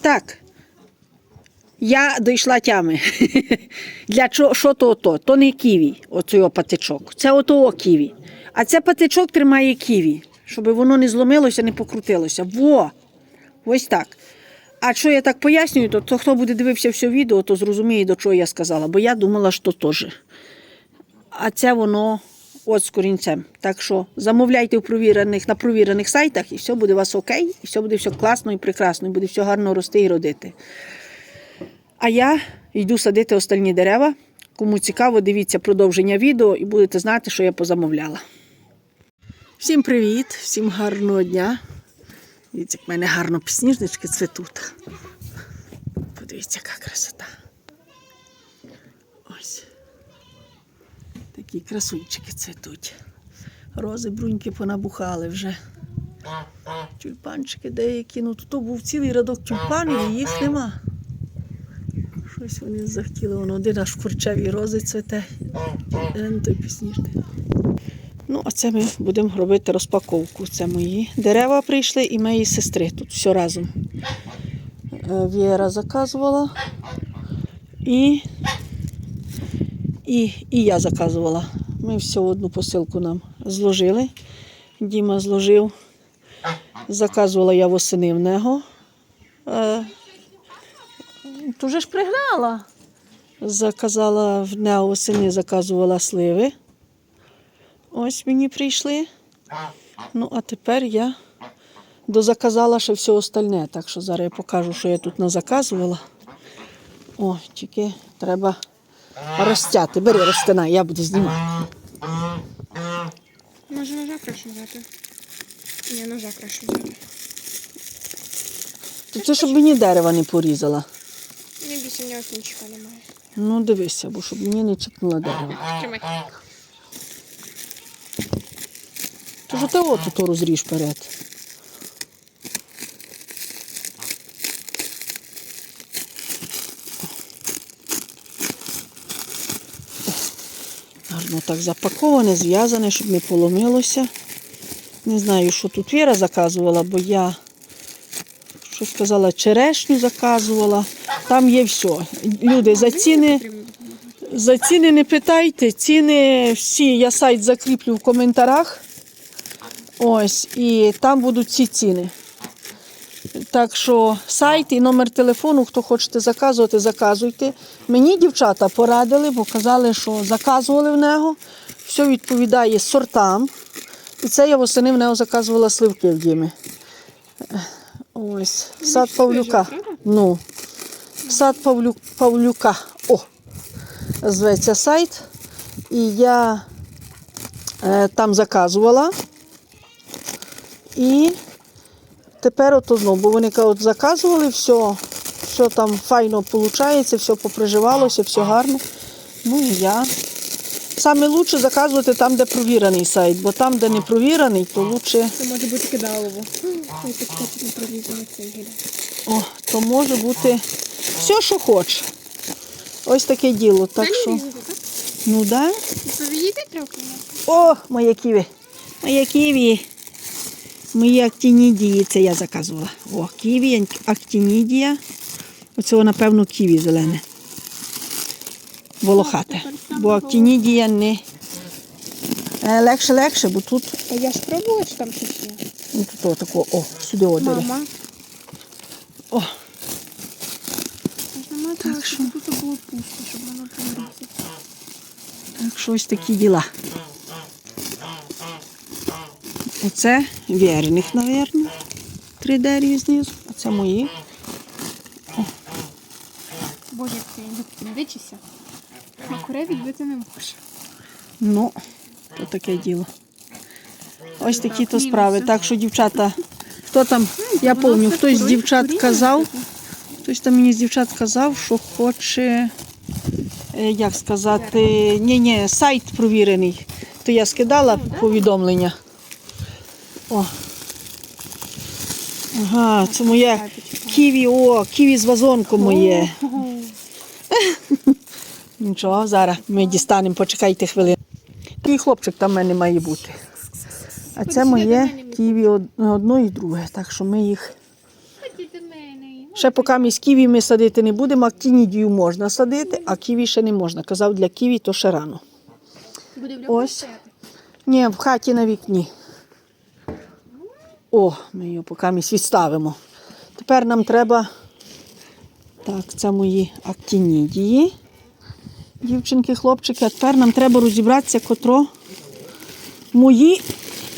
Так. Я дійшла тями. Для чого що то ото? То не ківі, оцей патичок. Це ото ківі. А це патичок тримає ківі, щоб воно не зломилося, не покрутилося. Во! Ось так. А що я так пояснюю, то, то хто буде дивився все відео, то зрозуміє, до чого я сказала. Бо я думала, що теж. А це воно от з корінцем. Так що замовляйте в провірених, на провірених сайтах, і все буде у вас окей, і все буде все класно і прекрасно, і буде все гарно рости і родити. А я йду садити остальні дерева. Кому цікаво, дивіться продовження відео і будете знати, що я позамовляла. Всім привіт, всім гарного дня. Дивіться, як в мене гарно підсніжнички цвітуть. Подивіться, яка красота. Такі красунчики цвітуть. Рози бруньки понабухали вже. Тюльпанчики деякі. Ну тут був цілий радок тюльпанів, і їх нема. Щось вони захотіли, воно один аж в курчевій рози цвете. Один той пісніжний. Ну, а це ми будемо робити розпаковку. Це мої дерева прийшли і моєї сестри. Тут все разом. Е, Віра заказувала. І, і, і я заказувала. Ми все в одну посилку нам зложили. Діма зложив. Заказувала я восени в нього. Е, вже ж пригнала. Заказала в нього восени, заказувала сливи. Ось мені прийшли. Ну, а тепер я дозаказала ще все остальне. Так що зараз я покажу, що я тут назаказувала. О, тільки треба розтяти. Бери розтинай, я буду знімати. Може ножа краще взяти? Ні, ножа краще взяти. То це щоб мені дерева не порізала. Бійся, в нього кінчика немає. Ну, дивися, бо щоб мені не чіпнуло дерево. Тримай. Тож ти от то розріж перед. Гарно так запаковане, зв'язане, щоб не поломилося. Не знаю, що тут Віра заказувала, бо я що сказала, черешню заказувала. Там є все. Люди за ціни. За ціни не питайте. Ціни всі, я сайт закріплю в коментарях. Ось, і там будуть ці ціни. Так що сайт і номер телефону, хто хочете заказувати, заказуйте. Мені дівчата порадили, бо казали, що заказували в нього. Все відповідає сортам. І це я восени в нього заказувала сливки в Дімі. Ось, сад Павлюка. Ну, сад Павлю, Павлюка. О, зветься сайт. І я е, там заказувала. І тепер ото знову, бо вони кажуть, заказували все, все там файно виходить, все поприживалося, все гарно. Ну і я. Саме краще заказувати там, де провірений сайт, бо там, де не провірений, то краще, Це може бути кидалово. О, то може бути все, що хоче. Ось таке діло. Так що, ну да. О, моє ківі. Моє ківі. Мої актінідії, це я заказувала. О, ківі, актінідія. Оце, напевно, ківі зелене. Волохате. Бо актінідія не Е, легше, легше, бо тут, А я ж пробувала, чи там щось є. ну, тут отако, о, сюди одері. Мама. О, Так що? тут було пусто, щоб воно померти. так що ось такі діла. Оце вірених, мабуть. Три дереві знизу. А це мої. Боже, як ти не дичися. А куре відбити не може. Ну, то таке діло. Ось такі то справи. Так що, дівчата, хто там, я пам'ятаю, хтось з дівчат казав, хтось там мені з дівчат казав, що хоче, е, як сказати, ні, ні, сайт провірений. То я скидала повідомлення. О. Ага, це моє ківі, о, ківі з вазонком моє. Нічого, зараз ми дістанемо, почекайте хвилину. Такий хлопчик там в мене має бути. А це моє ківі одно і друге. Так що ми їх. Ще поки ми з ківі ми садити не будемо, актінідію можна садити, а ківі ще не можна. Казав, для ківі то ще рано. Буде в Ось. Ні, в хаті на вікні. О, ми його поки ми відставимо. Тепер нам треба. Так, це мої актінідії. Дівчинки, хлопчики, а тепер нам треба розібратися, котро мої,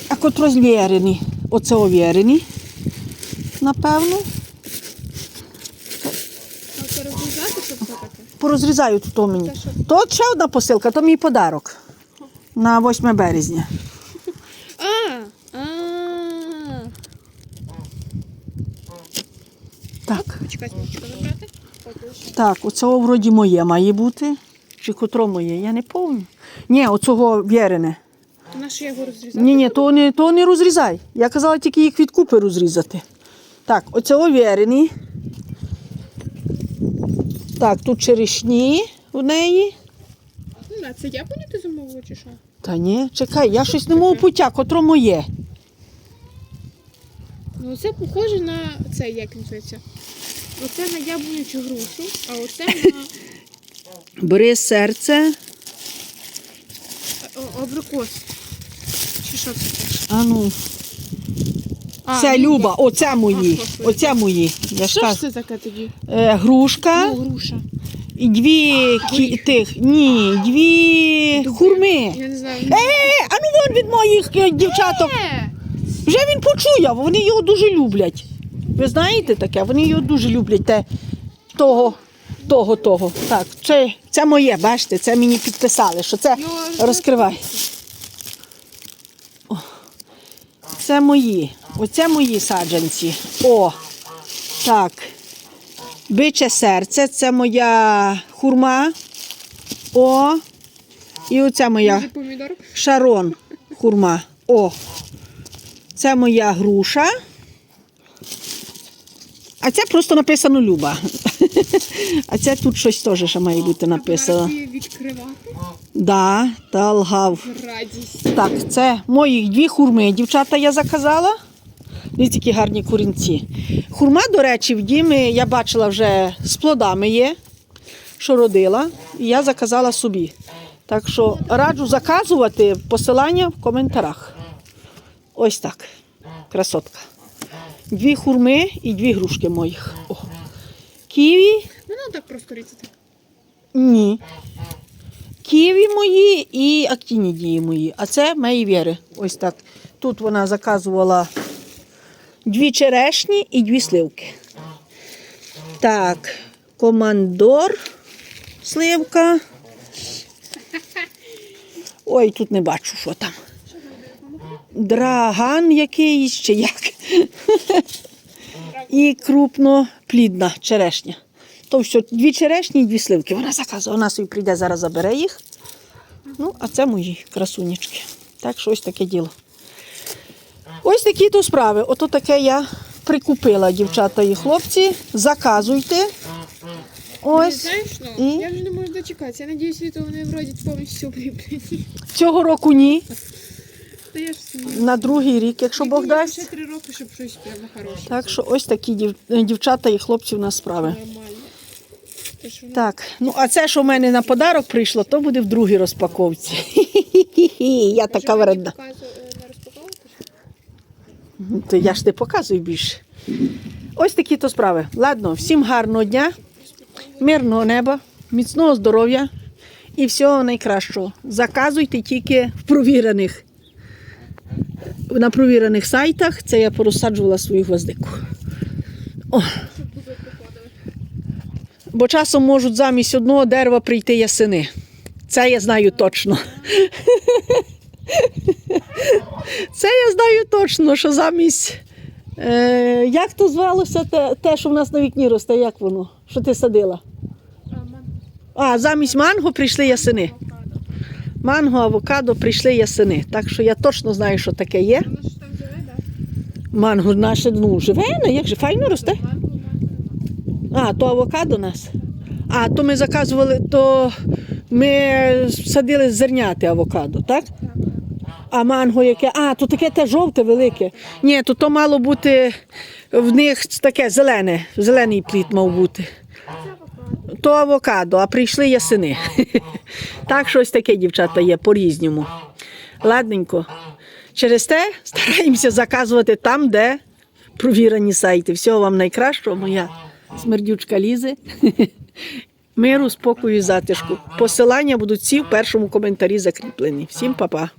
а котро звірені. Оце овірені, напевно. Порозрізаю тут то мені. То ще одна посилка, то мій подарок. На 8 березня. А, а. Так. Почекай, забрати. Так, оцього вроді моє має бути. Чи котро моє, я не пам'ятаю. Ні, оцього вірене. То на що я його розрізати? Ні, ні, то не, то не розрізай. Я казала тільки їх від купи розрізати. Так, оцього вірений. Так, тут черешні у неї. Ну, а це я поняти замовила чи що? Та ні, чекай, я щось не можу путя, котро моє. Ну, це похоже на це, як називається. Оце на яблуню чи грушу, а оце на Бери серце. е, о- абрикос. Чи що це? таке? А ну, А, це Люба. Люба, оце мої. Господи. Оце мої. Я ж Що ж кажу. це таке тоді? Е, грушка. Ну, груша. І дві кі- тих, ні, дві хурми. Я не знаю. Е, а ну вон від моїх е, дівчаток. Е, Вже він почує, вони його дуже люблять. Ви знаєте таке? Вони його дуже люблять. Те, того, того, того. Так, це, це моє, бачите, це мені підписали, що це розкривай. О, Це мої. Оце мої саджанці. О, так. Биче серце, це моя хурма. О. І оце моя Шарон хурма. О. Це моя груша. А це просто написано Люба. А це тут щось теж ще має бути написано. Відкривати. Да, та лгав. Радість. Так, це моїх дві хурми. Дівчата я заказала. Дивіться, які гарні курінці. Хурма, до речі, в дімі я бачила вже з плодами є, що родила. І я заказала собі. Так що раджу заказувати посилання в коментарях. Ось так. Красотка. Дві хурми і дві грушки моїх. О. Ківі Ну, ну так просто різати. ні. Ківі мої і актінідії мої. А це мої віри. Ось так. Тут вона заказувала дві черешні і дві сливки. Так, командор, сливка. Ой, тут не бачу, що там. Драган якийсь чи як. І крупноплідна черешня. То все, дві черешні і дві сливки. Вона заказує. Вона собі прийде, зараз забере їх. Ну, а це мої красунечки. Так що ось таке діло. Ось такі то справи. Ото таке я прикупила, дівчата і хлопці. Заказуйте. Ось. знаєш, ну, І? я вже не можу дочекатися. Я що вони вроді повністю обліплені. Цього року ні. Собі. На другий рік, якщо Бог Ще дасть. три роки, щоб щось прямо хороше. Так що ось такі дів- дівчата і хлопці в нас справи. Нормально. Так, ну а це, що в мене на подарок прийшло, то буде в другій розпаковці. Я така вредна. е? То я ж не показую більше. Ось такі то справи. Ладно, всім гарного дня, мирного неба, міцного здоров'я і всього найкращого. Заказуйте тільки в провірених. На провірених сайтах це я порозсаджувала свою гвоздику. О, бо часом можуть замість одного дерева прийти ясени. Це я знаю точно. Це я знаю точно, що замість. Е, як то звалося те, те, що в нас на вікні росте, як воно? Що ти садила? А, замість манго прийшли ясени. Манго, авокадо прийшли ясени. Так що я точно знаю, що таке є. Воно ж там живе, так? Манго наше ну, живе, ну як же файно росте. А, то авокадо у нас. А, то ми заказували, то ми садили зерняти авокадо, так. А манго яке? А, то таке те жовте велике. Ні, то то мало бути В них таке зелене, зелений плід мав бути. То авокадо, а прийшли ясени. Так, щось таке, дівчата, є по-різному. Ладненько. Через те стараємося заказувати там, де провірені сайти. Всього вам найкращого, моя смердючка лізе. Миру, спокою і затишку. Посилання будуть всі в першому коментарі закріплені. Всім па-па.